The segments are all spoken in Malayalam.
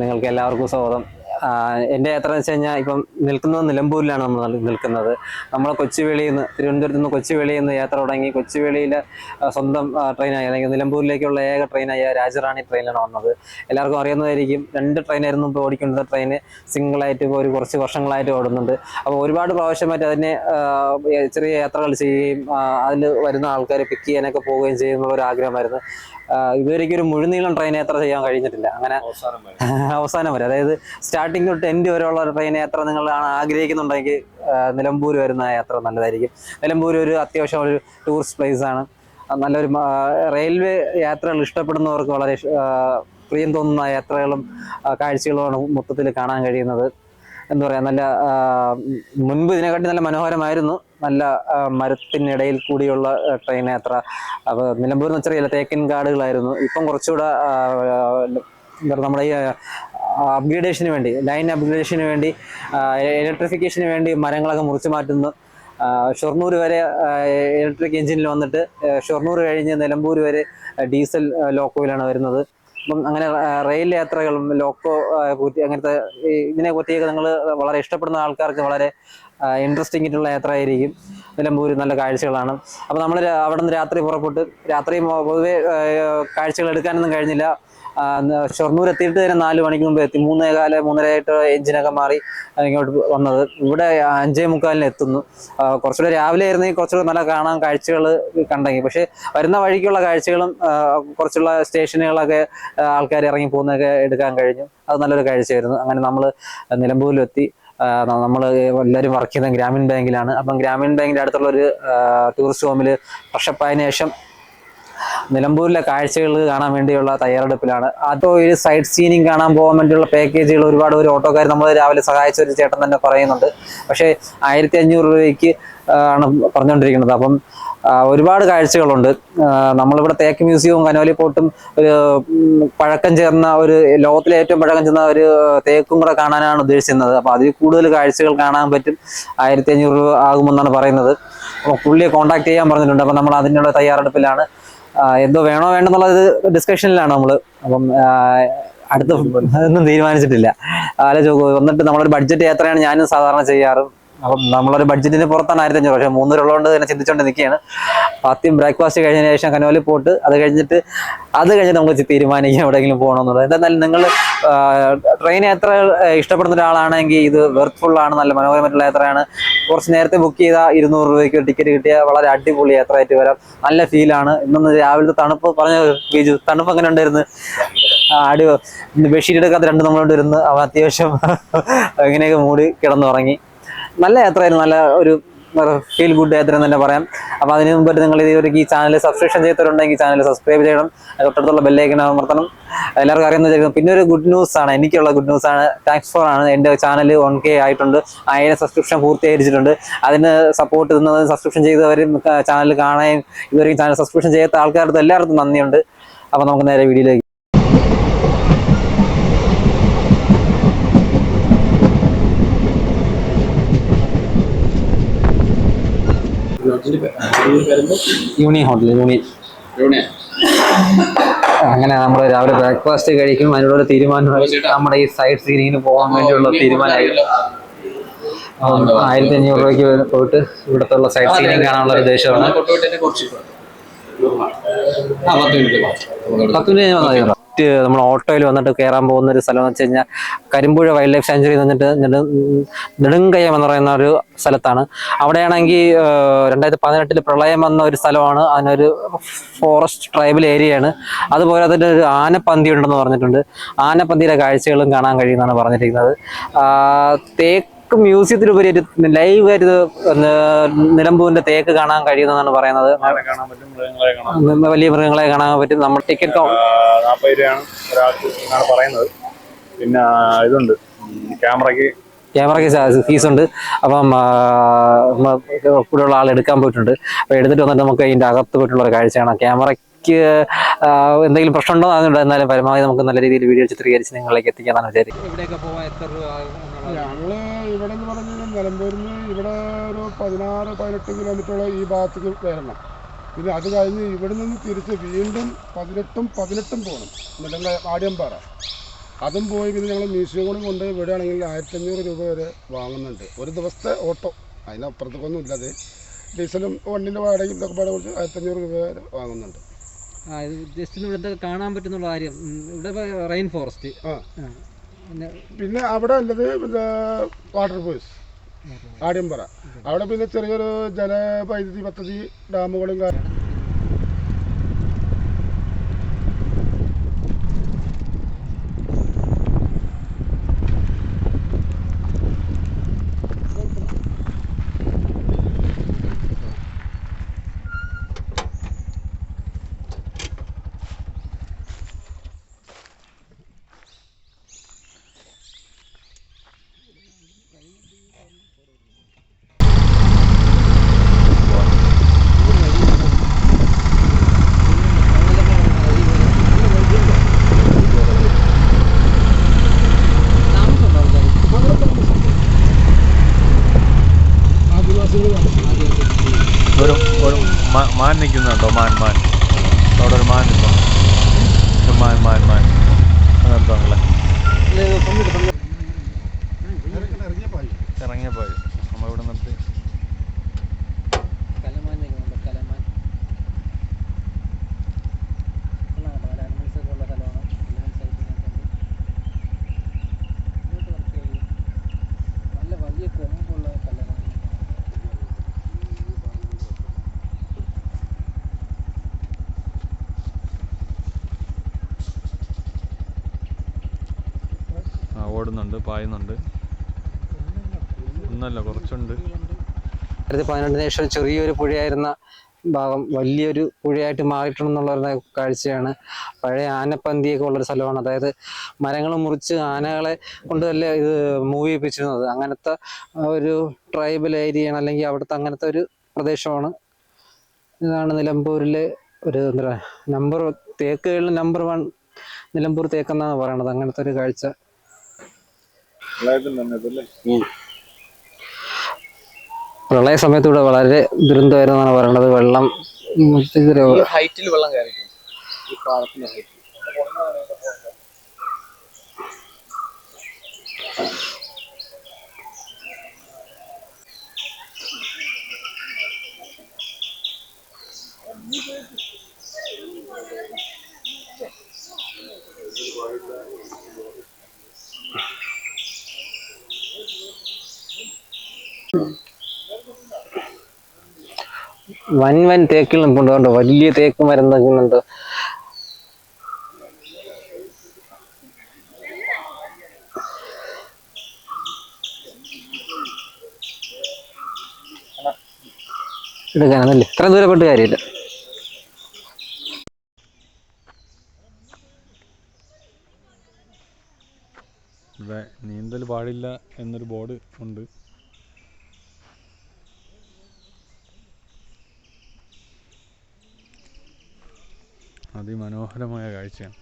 നിങ്ങൾക്ക് എല്ലാവർക്കും സ്വാഗതം. എന്റെ യാത്ര എന്ന് വെച്ച് കഴിഞ്ഞാൽ ഇപ്പം നിൽക്കുന്നത് നിലമ്പൂരിലാണ് നമ്മൾ നിൽക്കുന്നത്. നമ്മൾ കൊച്ചുവേളിയിൽ നിന്ന് തിരുവനന്തപുരത്ത് നിന്ന് കൊച്ചുവേളിയിൽ നിന്ന് യാത്ര തുടങ്ങി കൊച്ചുവേളിയിൽ സ്വന്തം ട്രെയിനായി അല്ലെങ്കിൽ നിലമ്പൂരിലേക്കുള്ള ഏക ട്രെയിനായ രാജറാണി ട്രെയിനാണ് വന്നത്. എല്ലാവർക്കും അറിയുന്നതായിരിക്കും രണ്ട് ട്രെയിനായിരുന്നു ഇപ്പോൾ ഓടിക്കുന്നത് ട്രെയിന് സിംഗിളായിട്ട് ഇപ്പോൾ ഒരു കുറച്ച് വർഷങ്ങളായിട്ട് ഓടുന്നുണ്ട്. അപ്പോൾ ഒരുപാട് പ്രാവശ്യമായിട്ട് അതിനെ ചെറിയ യാത്രകൾ ചെയ്യുകയും അതിൽ വരുന്ന ആൾക്കാരെ പിക്ക് ചെയ്യാനൊക്കെ പോവുകയും ചെയ്യുന്നുള്ള ഒരു ആഗ്രഹമായിരുന്നു. ആ, ഇതുവരെയ്ക്കും ഒരു മുഴുനീളം ട്രെയിൻ യാത്ര ചെയ്യാൻ കഴിഞ്ഞിട്ടില്ല. അങ്ങനെ അവസാനം വരെ. അതായത് സ്റ്റാർട്ടിംഗ് തൊട്ട് എൻഡ് വരെയുള്ള ഒരു ട്രെയിൻ യാത്ര നിങ്ങൾ ആഗ്രഹിക്കുന്നുണ്ടെങ്കിൽ നിലമ്പൂർ വരുന്ന യാത്ര നല്ലതായിരിക്കും. നിലമ്പൂർ ഒരു അത്യാവശ്യം ഒരു ടൂറിസ്റ്റ് പ്ലേസ് ആണ്. നല്ലൊരു റെയിൽവേ യാത്രകൾ ഇഷ്ടപ്പെടുന്നവർക്ക് വളരെ പ്രിയം തോന്നുന്ന യാത്രകളും കാഴ്ചകളുമാണ് മൊത്തത്തിൽ കാണാൻ കഴിയുന്നത്. എന്താ പറയുക നല്ല മുൻപ് ഇതിനെക്കാട്ടി നല്ല മനോഹരമായിരുന്നു. നല്ല മരത്തിനിടയിൽ കൂടിയുള്ള ട്രെയിൻ യാത്ര. അപ്പോൾ നിലമ്പൂർ എന്ന് വെച്ചാൽ തേക്കൻ കാടുകളായിരുന്നു. ഇപ്പം കുറച്ചുകൂടെ നമ്മുടെ ഈ അപ്ഗ്രേഡേഷന് വേണ്ടി ലൈൻ അപ്ഗ്രേഡേഷന് വേണ്ടി ഇലക്ട്രിഫിക്കേഷന് വേണ്ടി മരങ്ങളൊക്കെ മുറിച്ചു മാറ്റുന്നു. ഷൊർണൂർ വരെ ഇലക്ട്രിക് എഞ്ചിനിൽ വന്നിട്ട് ഷൊർണൂർ കഴിഞ്ഞ് നിലമ്പൂർ വരെ ഡീസൽ ലോക്കോയിലാണ് വരുന്നത്. അപ്പം അങ്ങനെ റെയിൽ യാത്രകളും ലോക്കോ കൂറ്റി അങ്ങനത്തെ ഇതിനെ പറ്റിയൊക്കെ നിങ്ങൾ വളരെ ഇഷ്ടപ്പെടുന്ന ആൾക്കാർക്ക് വളരെ ഇൻട്രസ്റ്റിംഗ് ആയിട്ടുള്ള യാത്ര ആയിരിക്കും നിലമ്പൂർ നല്ല കാഴ്ചകളാണ്. അപ്പോൾ നമ്മൾ അവിടെ നിന്ന് രാത്രി പുറപ്പെട്ട് രാത്രി പൊതുവേ കാഴ്ചകൾ എടുക്കാനൊന്നും കഴിഞ്ഞില്ല. ഷൊർണൂർ എത്തിയിട്ട് തന്നെ നാല് മണിക്ക് മുമ്പ് എത്തി. മൂന്നേ കാല മൂന്നരയായിട്ട് എഞ്ചിനൊക്കെ മാറി ഇങ്ങോട്ട് വന്നത്. ഇവിടെ അഞ്ചേ മുക്കാലിന് എത്തുന്നു. കുറച്ചുകൂടെ രാവിലെ ആയിരുന്നെങ്കിൽ കുറച്ചുകൂടെ നല്ല കാണാൻ കാഴ്ചകൾ കണ്ടെങ്കിൽ. പക്ഷേ വരുന്ന വഴിക്കുള്ള കാഴ്ചകളും കുറച്ചുള്ള സ്റ്റേഷനുകളൊക്കെ ആൾക്കാർ ഇറങ്ങി പോകുന്നതൊക്കെ എടുക്കാൻ കഴിഞ്ഞു. അത് നല്ലൊരു കാഴ്ചയായിരുന്നു. അങ്ങനെ നമ്മൾ നിലമ്പൂരിലെത്തി. നമ്മൾ എല്ലാവരും വർക്ക് ചെയ്യുന്നത് ഗ്രാമീൺ ബാങ്കിലാണ്. അപ്പം ഗ്രാമീൺ ബാങ്കിന്റെ അടുത്തുള്ള ഒരു ടൂറിസ്റ്റ് ഹോമിൽ ഫ്രഷപ്പായതിനു ശേഷം നിലമ്പൂരിലെ കാഴ്ചകൾ കാണാൻ വേണ്ടിയുള്ള തയ്യാറെടുപ്പിലാണ്. അതോ ഒരു സൈറ്റ് സീനിങ് കാണാൻ പോകാൻ വേണ്ടിയുള്ള പാക്കേജുകൾ ഒരുപാട് ഒരു ഓട്ടോക്കാർ നമ്മൾ രാവിലെ സഹായിച്ച ഒരു ചേട്ടൻ തന്നെ പറയുന്നുണ്ട്. പക്ഷേ ആയിരത്തി അഞ്ഞൂറ് രൂപയ്ക്ക് ആണ് പറഞ്ഞുകൊണ്ടിരിക്കുന്നത്. അപ്പം ഒരുപാട് കാഴ്ചകളുണ്ട്. നമ്മളിവിടെ തേക്ക് മ്യൂസിയവും കനോലി പോട്ടും ഒരു പഴക്കം ചേർന്ന ഒരു ലോകത്തിലെ ഏറ്റവും പഴക്കം ചെന്ന ഒരു തേക്കും കൂടെ കാണാനാണ് ഉദ്ദേശിക്കുന്നത് അപ്പോൾ അതിൽ കൂടുതൽ കാഴ്ചകൾ കാണാൻ പറ്റും. ആയിരത്തി അഞ്ഞൂറ് രൂപ ആകുമെന്നാണ് പറയുന്നത്. അപ്പോൾ പുള്ളിയെ കോൺടാക്ട് ചെയ്യാൻ പറഞ്ഞിട്ടുണ്ട്. അപ്പോൾ നമ്മൾ അതിനുള്ള തയ്യാറെടുപ്പിലാണ്. എന്തോ വേണോ വേണ്ടെന്നുള്ളത് ഡിസ്കഷനിലാണ് നമ്മൾ. അപ്പം അടുത്ത ഒന്നും തീരുമാനിച്ചിട്ടില്ല. നോക്കൂ വന്നിട്ട് നമ്മളൊരു ബഡ്ജറ്റ് യാത്രയാണ് ഞാനും സാധാരണ ചെയ്യാറ്. അപ്പം നമ്മളൊരു ബഡ്ജറ്റിന് പുറത്താണ് ആയിരത്തി അഞ്ഞൂറ് പക്ഷേ മൂന്നൂരുള്ളതുകൊണ്ട് തന്നെ ചിന്തിച്ചുകൊണ്ട് നിൽക്കുകയാണ് ആദ്യം ബ്രേക്ക്ഫാസ്റ്റ് കഴിഞ്ഞതിന് ശേഷം കനോലി പോട്ട് അത് കഴിഞ്ഞിട്ട് അത് കഴിഞ്ഞിട്ട് നമുക്ക് തീരുമാനിക്കാം എവിടെയെങ്കിലും പോകണമെന്നുള്ളത് എന്തായാലും നിങ്ങൾ ട്രെയിൻ യാത്ര ഇഷ്ടപ്പെടുന്ന ഒരാളാണെങ്കിൽ ഇത് വെർത്ത്ഫുൾ ആണ് നല്ല മനോഹരമായിട്ടുള്ള യാത്രയാണ്. കുറച്ച് നേരത്തെ ബുക്ക് ചെയ്ത ഇരുന്നൂറ് രൂപയ്ക്ക് ടിക്കറ്റ് കിട്ടിയ വളരെ അടിപൊളി യാത്ര ആയിട്ട് വരാം. നല്ല ഫീലാണ് ഇന്നൊന്ന് രാവിലത്തെ തണുപ്പ് പറഞ്ഞ ബീജു തണുപ്പ് അങ്ങനെ ഉണ്ടായിരുന്നു? ആടി അടി ബെഡ്ഷീറ്റ് എടുക്കാത്ത രണ്ട് നമ്മളോട് ഇരുന്ന് അവൻ അത്യാവശ്യം എങ്ങനെയൊക്കെ മൂടി കിടന്നുറങ്ങി. നല്ല യാത്രയായിരുന്നു. നല്ല ഒരു ഫീൽ ഗുഡ് യാത്ര എന്ന് തന്നെ പറയാം. അപ്പോൾ അതിന് മുമ്പായിട്ട് നിങ്ങൾ ഇതുവരെയ്ക്ക് ഈ ചാനൽ സബ്സ്ക്രിപ്ഷൻ ചെയ്തിട്ടുണ്ടെങ്കിൽ ചാനൽ സബ്സ്ക്രൈബ് ചെയ്യണം. തൊട്ടടുത്തുള്ള ബെല്ലൈക്കൻ അമർത്തണം. എല്ലാവർക്കും അറിയുന്ന വിചാരിക്കുന്നു പിന്നെ ഒരു ഗുഡ് ന്യൂസ് ആണ്. എനിക്കുള്ള ഗുഡ് ന്യൂസ് ആണ്. താങ്ക്സ് ഫോർ ആണ്. എന്റെ ചാനൽ വൺ കെ ആയിട്ടുണ്ട്. ആയിരം സബ്സ്ക്രിപ്ഷൻ പൂർത്തീകരിച്ചിട്ടുണ്ട്. അതിന് സപ്പോർട്ട് തന്നത് സബ്സ്ക്രിപ്ഷൻ ചെയ്തവരും ചാനൽ കാണാൻ ഇതുവരെയും ചാനൽ സബ്സ്ക്രിപ്ഷൻ ചെയ്യാത്ത ആൾക്കാർക്ക് എല്ലാവർക്കും നന്ദിയുണ്ട്. അപ്പോൾ നമുക്ക് നേരെ വീഡിയോയിലേക്ക് യൂണി ഹോട്ടൽ യൂണി അങ്ങനെ നമ്മൾ രാവിലെ ബ്രേക്ക്ഫാസ്റ്റ് കഴിക്കും. അതിനുള്ള തീരുമാനമായി നമ്മുടെ ഈ സൈഡ് സീനിങ്ങിന് പോകാൻ വേണ്ടിയുള്ള തീരുമാനമായി. ആയിരത്തി അഞ്ഞൂറ് രൂപയ്ക്ക് പോയിട്ട് ഇവിടുത്തെ ഉള്ള സൈഡ് സീനിങ് കാണാനുള്ള ഒരു ഉദ്ദേശമാണ്. പത്ത് മിനിറ്റ് വന്നാൽ മതി നമ്മൾ ഓട്ടോയിൽ വന്നിട്ട് കയറാൻ പോകുന്ന ഒരു സ്ഥലം എന്ന് വെച്ച് കഴിഞ്ഞാൽ കരിമ്പുഴ വൈൽഡ് ലൈഫ് സാഞ്ചുറി വന്നിട്ട് നെടു നെടുങ്കയം എന്ന് പറയുന്ന ഒരു സ്ഥലത്താണ്. അവിടെയാണെങ്കിൽ രണ്ടായിരത്തി പതിനെട്ടിൽ പ്രളയം വന്ന ഒരു സ്ഥലമാണ്. അതിനൊരു ഫോറസ്റ്റ് ട്രൈബൽ ഏരിയയാണ്. അതുപോലെ അതിന്റെ ഒരു ആനപ്പന്തി ഉണ്ടെന്ന് പറഞ്ഞിട്ടുണ്ട്. ആനപ്പന്തിയുടെ കാഴ്ചകളും കാണാൻ കഴിയുമെന്നാണ് പറഞ്ഞിരിക്കുന്നത്. തേക്ക് ഒരു ലൈവ് ആയിട്ട് നിലമ്പൂരിന്റെ തേക്ക് കാണാൻ കഴിയുന്നതാണ് പറയുന്നത്. വലിയ മൃഗങ്ങളെ കാണാൻ പറ്റും. നമ്മുടെ ടിക്കറ്റ് നാൽപ്പത് രൂപയാണ് ഒരാൾക്ക് എന്നാണ് പറയുന്നത്. പിന്നെ ഇതുണ്ട്. ക്യാമറയ്ക്ക്. ക്യാമറയ്ക്ക് ഫീസ് ഉണ്ട് അപ്പം കൂടെയുള്ള ആൾ എടുക്കാൻ പോയിട്ടുണ്ട്. അപ്പോൾ എടുത്തിട്ട് വന്നിട്ട് നമുക്ക് അതിന്റെ അകത്ത് പോയിട്ടുള്ള ഒരു കാഴ്ചയാണ് ക്യാമറയ്ക്ക് ആ, എന്തെങ്കിലും പ്രശ്നം ഉണ്ടോ എന്നുണ്ടോ എന്നാലും പരമാവധി നമുക്ക് നല്ല രീതിയിൽ വീഡിയോ ചിത്രീകരിച്ച് നിങ്ങളിലേക്ക് എത്തിക്കാനാണ് വിചാരിക്കുന്നത് ഇവിടെയൊക്കെ പോകാൻ എത്ര രൂപ ഞങ്ങൾ ഇവിടെ എന്ന് പറഞ്ഞു കഴിഞ്ഞാൽ നിലമ്പൂരിൽ നിന്ന് ഇവിടെ ഒരു പതിനാറ് പതിനെട്ട് കിലോമീറ്ററോളം ഈ ഭാഗത്തേക്ക് വരണം. പിന്നെ അത് കഴിഞ്ഞ് ഇവിടെ നിന്ന് തിരിച്ച് വീണ്ടും പതിനെട്ടും പതിനെട്ടും പോകണം നെടുങ്ക ആടിയമ്പാറ. അതും പോയി പിന്നെ ഞങ്ങൾ മ്യൂസിയം കൂടി കൊണ്ട് വിടുകയാണെങ്കിൽ ആയിരത്തഞ്ഞൂറ് രൂപ വരെ വാങ്ങുന്നുണ്ട്. ഒരു ദിവസത്തെ ഓട്ടോ. അതിനപ്പുറത്തേക്കൊന്നും ഇല്ലാതെ ഡീസലും വണ്ടിന്റെ വാടകയും ഇതൊക്കെ പാടെ കുറിച്ച് ആയിരത്തഞ്ഞൂറ് രൂപ വരെ വാങ്ങുന്നുണ്ട്. ആ ഇത് ജസ്റ്റ് ഇവിടുത്തെ കാണാൻ പറ്റുന്നുള്ള കാര്യം. ഇവിടെ റെയിൻ ഫോറസ്റ്റ് ആ. പിന്നെ അവിടെ ഉള്ളത് പിന്നെ വാട്ടർ ഫോഴ്സ് ആദ്യംപറ അവിടെ പിന്നെ ചെറിയൊരു ജലവൈദ്യുതി പദ്ധതി ഡാമുകളും കാര്യം ആദിവാസികൾ ഒരു ഒരു മാ- മാൻ നിൽക്കുന്നുണ്ടോ മാൻ അവിടെ ഒരു മാൻ നിൽക്കുന്നു ഒരു മാൻ മാൻ മാൻ നിർത്താങ്ങളെ ഇറങ്ങിയ പായി ഇറങ്ങിയ പോയി നമ്മളിവിടെ നിർത്തി കലമാൻ നിൽക്കുന്നുണ്ട് കലമാൻ കൊള്ളാം കേട്ടോ നല്ല animals ഒക്കെ ഉള്ള സ്ഥലമാണ് Animals ആയിട്ട് ഇതിനകത്തുണ്ട്. ഇങ്ങോട്ട് work ചെയ്യും. നല്ല വലിയ കൊമ്പുള്ള കലമാണ് ആ ഓടുന്നുണ്ട് പായുന്നുണ്ട്. ഒന്നല്ല കുറച്ചുണ്ട്. രണ്ടായിരത്തി പതിനെട്ടിന് ശേഷം ചെറിയൊരു പുഴയായിരുന്ന ഭാഗം വലിയൊരു പുഴയായിട്ട് മാറിയിട്ടുണ്ടെന്നുള്ള ഒരു കാഴ്ചയാണ്. പഴയ ആനപ്പന്തിയൊക്കെ ഉള്ളൊരു സ്ഥലമാണ്. അതായത് മരങ്ങൾ മുറിച്ച് ആനകളെ കൊണ്ട് തന്നെ ഇത് മൂവ് ചെയ്യിപ്പിച്ചിരുന്നത്. അങ്ങനത്തെ ഒരു ട്രൈബൽ ഏരിയയാണ് അല്ലെങ്കിൽ അവിടുത്തെ അങ്ങനത്തെ ഒരു പ്രദേശമാണ്. ഇതാണ് നിലമ്പൂരിലെ ഒരു എന്താ നമ്പർ തേക്കുകളിൽ നമ്പർ വൺ നിലമ്പൂർ തേക്കെന്നാണ് പറയണത് അങ്ങനത്തെ ഒരു കാഴ്ച. പ്രളയ സമയത്തൂടെ ഇവിടെ വളരെ ദുരന്തമായിരുന്നാണ് പറയണത്. വെള്ളം ഹൈറ്റിൽ വെള്ളം കയറി ഈ പാലത്തിന്റെ ഹൈറ്റിൽ വൻ വൻ തേക്കിൽ നിൽപ്പുണ്ട് വലിയ തേക്ക് മരം നിൽക്കുന്നുണ്ട് എടുക്കാനല്ലേ ഇത്ര ദൂരപ്പെട്ട് കാര്യമില്ല. നീന്തൽ പാടില്ല എന്നൊരു ബോർഡ് ഉണ്ട്. അതിമനോഹരമായ കാഴ്ചയാണ്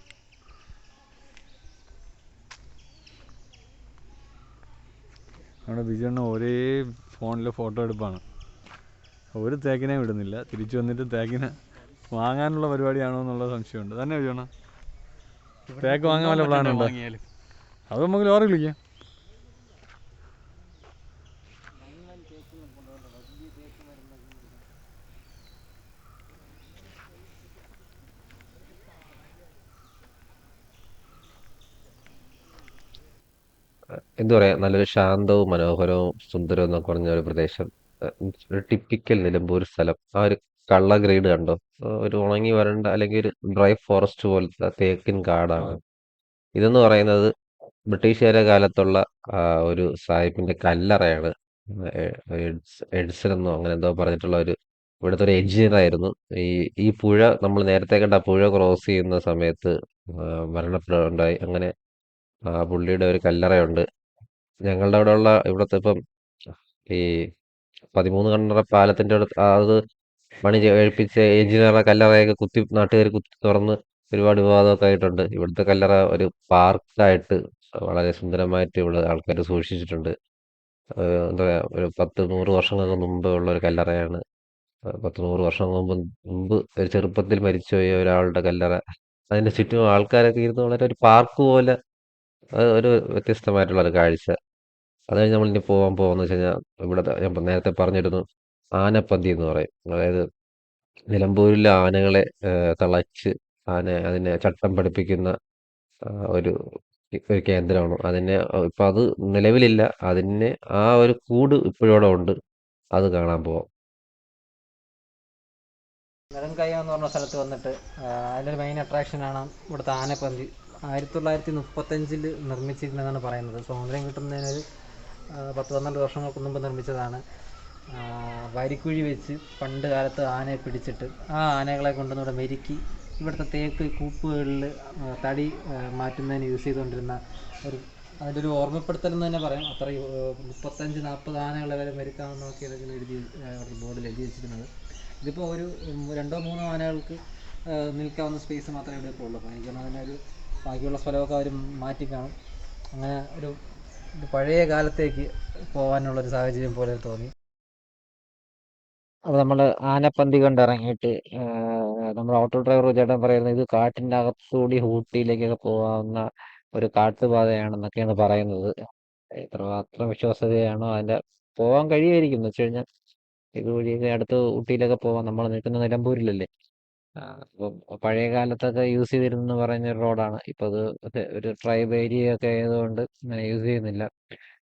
നമ്മുടെ ബിജണ്ണ ഒരേ ഫോണിൽ ഫോട്ടോ എടുപ്പാണ്. ഒരു തേക്കിനെ വിടുന്നില്ല. തിരിച്ചു വന്നിട്ട് തേക്കിനെ വാങ്ങാനുള്ള പരിപാടിയാണോ എന്നുള്ള സംശയമുണ്ട്. തന്നെ ബിജണ്ണ തേക്ക് വാങ്ങാൻ വല്ല പ്ലാനുണ്ടോ? അത് നമുക്ക് ലോറി വിളിക്കാം. എന്താ പറയാ നല്ലൊരു ശാന്തവും മനോഹരവും സുന്ദരവും എന്നൊക്കെ പറഞ്ഞ ഒരു പ്രദേശം. ഒരു ടിപ്പിക്കൽ നിലമ്പൂർ സ്ഥലം. ആ ഒരു കള്ള ഗ്രേഡ് കണ്ടോ? ഒരു ഉണങ്ങി വരണ്ട അല്ലെങ്കിൽ ഒരു ഡ്രൈ ഫോറസ്റ്റ് പോലത്തെ തേക്കിൻ കാടാണ്. ഇതെന്ന് പറയുന്നത് ബ്രിട്ടീഷുകാരുടെ കാലത്തുള്ള ഒരു സാഹിബിന്റെ കല്ലറയാണ്. എഡ്സൺ എന്നോ അങ്ങനെ എന്തോ പറഞ്ഞിട്ടുള്ള ഒരു ഇവിടുത്തെ ഒരു എഞ്ചിനീയർ ആയിരുന്നു. ഈ ഈ പുഴ നമ്മൾ നേരത്തെ കണ്ട ആ പുഴ ക്രോസ് ചെയ്യുന്ന സമയത്ത് ആ, മരണപ്പെടുകയുണ്ടായി അങ്ങനെ ആ പുള്ളിയുടെ ഒരു കല്ലറയുണ്ട്. ഞങ്ങളുടെ അവിടെ ഉള്ള ഇവിടുത്തെ ഇപ്പം ഈ പതിമൂന്ന് കണ്ണറ പാലത്തിന്റെ അടുത്ത് അത് പണി ഏൽപ്പിച്ച എഞ്ചിനീയറുടെ കല്ലറയൊക്കെ കുത്തി നാട്ടുകാർ കുത്തി തുറന്ന് ഒരുപാട് വിവാദമൊക്കെ ആയിട്ടുണ്ട്. ഇവിടുത്തെ കല്ലറ ഒരു പാർക്കായിട്ട് വളരെ സുന്ദരമായിട്ട് ഇവിടെ ആൾക്കാർ സൂക്ഷിച്ചിട്ടുണ്ട്. എന്താ പറയാ ഒരു പത്ത് നൂറ് വർഷങ്ങൾക്ക് മുമ്പ് ഉള്ള ഒരു കല്ലറയാണ്. പത്ത് നൂറ് വർഷം മുമ്പ് മുമ്പ് ഒരു ചെറുപ്പത്തിൽ മരിച്ചുപോയ ഒരാളുടെ കല്ലറ. അതിന്റെ ചുറ്റും ആൾക്കാരൊക്കെ ഇരുന്ന് വളരെ ഒരു പാർക്ക് പോലെ ഒരു വ്യത്യസ്തമായിട്ടുള്ള ഒരു കാഴ്ച. അത് കഴിഞ്ഞ് നമ്മൾ ഇനി പോകാൻ പോകുന്നത് വെച്ച് കഴിഞ്ഞാൽ ഇവിടെ ഞാൻ നേരത്തെ പറഞ്ഞിരുന്നു ആനപ്പന്തി എന്ന് പറയും. അതായത് നിലമ്പൂരിലെ ആനകളെ തളച്ച് ആന അതിനെ ചട്ടം പഠിപ്പിക്കുന്ന ഒരു ഒരു കേന്ദ്രമാണ്. അതിനെ ഇപ്പം അത് നിലവിലില്ല. അതിനെ ആ ഒരു കൂട് ഇപ്പോഴും അവിടെ ഉണ്ട്. അത് കാണാൻ പോവാം. നെടുങ്കയം എന്ന് പറഞ്ഞ സ്ഥലത്ത് വന്നിട്ട് അതിന്റെ മെയിൻ അട്രാക്ഷനാണ് ഇവിടുത്തെ ആനപ്പന്തി. ആയിരത്തി തൊള്ളായിരത്തി മുപ്പത്തഞ്ചിൽ നിർമ്മിച്ചിരുന്നതെന്നാണ് പറയുന്നത്. സ്വാതന്ത്ര്യം കിട്ടുന്നതിനൊരു പത്ത് പന്ത്രണ്ട് വർഷങ്ങൾക്ക് മുമ്പ് നിർമ്മിച്ചതാണ്. വരിക്കുഴി വെച്ച് പണ്ട് കാലത്ത് ആനയെ പിടിച്ചിട്ട് ആ ആനകളെ കൊണ്ടുവന്ന് ഇവിടെ മെരുക്കി ഇവിടുത്തെ തേക്ക് കൂപ്പുകളിൽ തടി മാറ്റുന്നതിന് യൂസ് ചെയ്തുകൊണ്ടിരുന്ന ഒരു അതിന്റെ ഒരു ഓർമ്മപ്പെടുത്തൽ എന്ന് തന്നെ പറയാം. അത്ര മുപ്പത്തഞ്ച് നാൽപ്പത് ആനകളെ വരെ മെരുക്കാമെന്നൊക്കെ ഇങ്ങനെ എഴുതി അവിടുത്തെ ബോർഡിൽ എഴുതി വെച്ചിരുന്നത്. ഇതിപ്പോൾ ഒരു രണ്ടോ മൂന്നോ ആനകൾക്ക് നിൽക്കാവുന്ന സ്പേസ് മാത്രമേ ഇവിടെ ഇപ്പോൾ ഉള്ളൂ അപ്പോൾ എനിക്ക് അതിനൊരു ബാക്കിയുള്ള സ്ഥലമൊക്കെ അവർ മാറ്റി കാണും. അങ്ങനെ ഒരു പഴയ കാലത്തേക്ക് പോകാനുള്ളൊരു സാഹചര്യം പോലെ തോന്നി. അപ്പോൾ നമ്മൾ ആനപ്പന്തി കണ്ട് ഇറങ്ങിയിട്ട് നമ്മുടെ ഓട്ടോ ഡ്രൈവർ ചേട്ടൻ പറയുന്നത് ഇത് കാട്ടിന്റെ അകത്തുകൂടി ഊട്ടിയിലേക്കൊക്കെ പോകാവുന്ന ഒരു കാട്ടുപാതയാണെന്നൊക്കെയാണ് പറയുന്നത്. എത്രമാത്രം വിശ്വാസ്യതയാണോ? അതിന്റെ പോകാൻ കഴിയുമായിരിക്കും എന്ന് വെച്ച് കഴിഞ്ഞാൽ ഇതുവഴിയൊക്കെ അടുത്ത് ഊട്ടിയിലൊക്കെ പോകാം നമ്മൾ നിൽക്കുന്ന നിലമ്പൂരിലല്ലേ? പഴയ കാലത്തൊക്കെ യൂസ് ചെയ്തിരുന്നെന്ന് പറയുന്ന ഒരു റോഡാണ്. ഇപ്പൊ അത് ഒരു ട്രൈബ് ഏരിയ ഒക്കെ ആയതുകൊണ്ട് അങ്ങനെ യൂസ് ചെയ്യുന്നില്ല.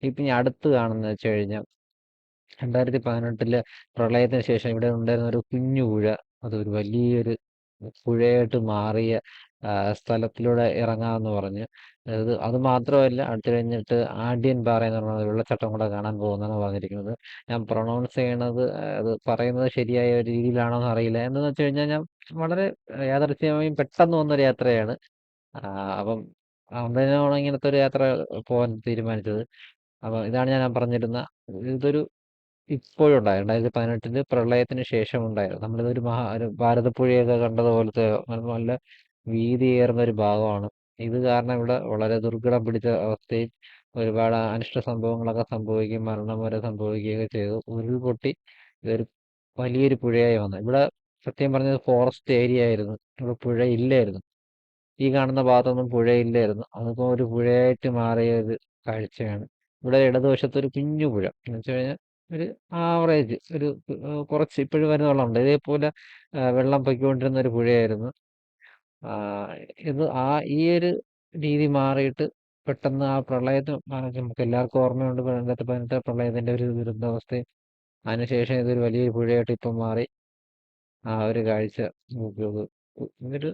ഇപ്പൊ ഞാൻ അടുത്ത് കാണുന്ന വെച്ച് കഴിഞ്ഞാൽ രണ്ടായിരത്തി പതിനെട്ടിലെ പ്രളയത്തിന് ശേഷം ഇവിടെ ഉണ്ടായിരുന്ന ഒരു കുഞ്ഞു പുഴ. അത് ഒരു വലിയൊരു പുഴയായിട്ട് മാറിയ സ്ഥലത്തിലൂടെ ഇറങ്ങാമെന്ന് പറഞ്ഞ്. അത് അത് മാത്രമല്ല അടുത്ത് കഴിഞ്ഞിട്ട് ആഡ്യൻ പാറ എന്ന് പറഞ്ഞ വെള്ളച്ചാട്ടം കൂടെ കാണാൻ പോകുന്നതാണ് പറഞ്ഞിരിക്കുന്നത്. ഞാൻ പ്രൊണൗൺസ് ചെയ്യണത് അത് പറയുന്നത് ശരിയായ ഒരു രീതിയിലാണോ എന്ന് അറിയില്ല. എന്താണെന്ന് വെച്ച് കഴിഞ്ഞാൽ ഞാൻ വളരെ യാദൃശ്ചികമായും പെട്ടെന്ന് വന്നൊരു യാത്രയാണ്. അപ്പം അന്നേരമാണ് ഇങ്ങനത്തെ ഒരു യാത്ര പോകാൻ തീരുമാനിച്ചത്. അപ്പം ഇതാണ് ഞാൻ പറഞ്ഞിരുന്ന ഇതൊരു ഇപ്പോഴും ഉണ്ടായി. രണ്ടായിരത്തി പതിനെട്ടിൽ പ്രളയത്തിന് ശേഷം ഉണ്ടായിരുന്നു നമ്മളിതൊരു മഹാ ഒരു ഭാരതപ്പുഴയൊക്കെ കണ്ടതുപോലത്തെ നല്ല വീതിയേറുന്ന ഒരു ഭാഗമാണ്. ഇത് കാരണം ഇവിടെ വളരെ ദുർഘടം പിടിച്ച അവസ്ഥയിൽ ഒരുപാട് അനിഷ്ട സംഭവങ്ങളൊക്കെ സംഭവിക്കുകയും മരണം വരെ സംഭവിക്കുകയൊക്കെ ചെയ്തു. ഉരുൾപൊട്ടി ഇതൊരു വലിയൊരു പുഴയായി വന്നു. ഇവിടെ സത്യം പറഞ്ഞത് ഫോറസ്റ്റ് ഏരിയ ആയിരുന്നു. ഇവിടെ പുഴ ഇല്ലായിരുന്നു. ഈ കാണുന്ന ഭാഗത്തൊന്നും പുഴയില്ലായിരുന്നു അതിപ്പോൾ ഒരു പുഴയായിട്ട് മാറിയ ഒരു കാഴ്ചയാണ്. ഇവിടെ ഇടതുവശത്ത് ഒരു കുഞ്ഞു പുഴ. എന്ന് വെച്ച് കഴിഞ്ഞാൽ ഒരു ആവറേജ് ഒരു കുറച്ച് ഇപ്പോഴും വരുന്ന വെള്ളമുണ്ട് ഇതേപോലെ വെള്ളം പൊയ്ക്കൊണ്ടിരുന്ന ഒരു പുഴയായിരുന്നു. ഇത് ആ ഈ ഒരു രീതി മാറിയിട്ട് പെട്ടെന്ന് ആ പ്രളയത്തിന് നമുക്ക് എല്ലാവർക്കും ഓർമ്മയുണ്ട് രണ്ടായിരത്തി പതിനെട്ട് പ്രളയത്തിന്റെ ഒരു ദുരന്തവസ്ഥയും അതിനുശേഷം ഇതൊരു വലിയൊരു പുഴയായിട്ട് ഇപ്പം മാറി. ആ ഒരു കാഴ്ച നോക്കിയത് എന്നിട്ട്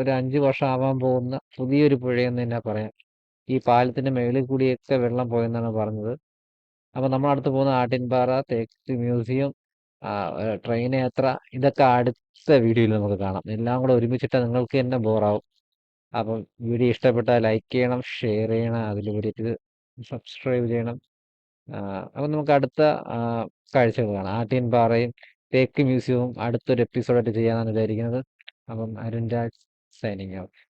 ഒരു അഞ്ച് വർഷം ആവാൻ പോകുന്ന പുതിയൊരു പുഴയെന്ന് തന്നെ പറയാം. ഈ പാലത്തിന്റെ മേളിൽ കൂടിയൊക്കെ വെള്ളം പോയെന്നാണ് പറഞ്ഞത്. അപ്പൊ നമ്മളടുത്ത് പോകുന്ന ആട്ടിൻപാറ തേക്ക് മ്യൂസിയം ട്രെയിൻ യാത്ര. ഇതൊക്കെ അടുത്ത വീഡിയോയിൽ നമുക്ക് കാണാം. എല്ലാം കൂടെ ഒരുമിച്ചിട്ട് നിങ്ങൾക്ക് തന്നെ ബോറാവും. അപ്പം വീഡിയോ ഇഷ്ടപ്പെട്ടാൽ ലൈക്ക് ചെയ്യണം ഷെയർ ചെയ്യണം അതിലുപരി സബ്സ്ക്രൈബ് ചെയ്യണം. അപ്പം നമുക്ക് അടുത്ത കാഴ്ചകൾ കാണാം. ആട്ടിൻപാറയും തേക്ക് മ്യൂസിയവും അടുത്തൊരു എപ്പിസോഡായിട്ട് ചെയ്യാനാണ് വിചാരിക്കുന്നത്. അപ്പം അരുൺ രാജ് സൈനിങ് ഔട്ട്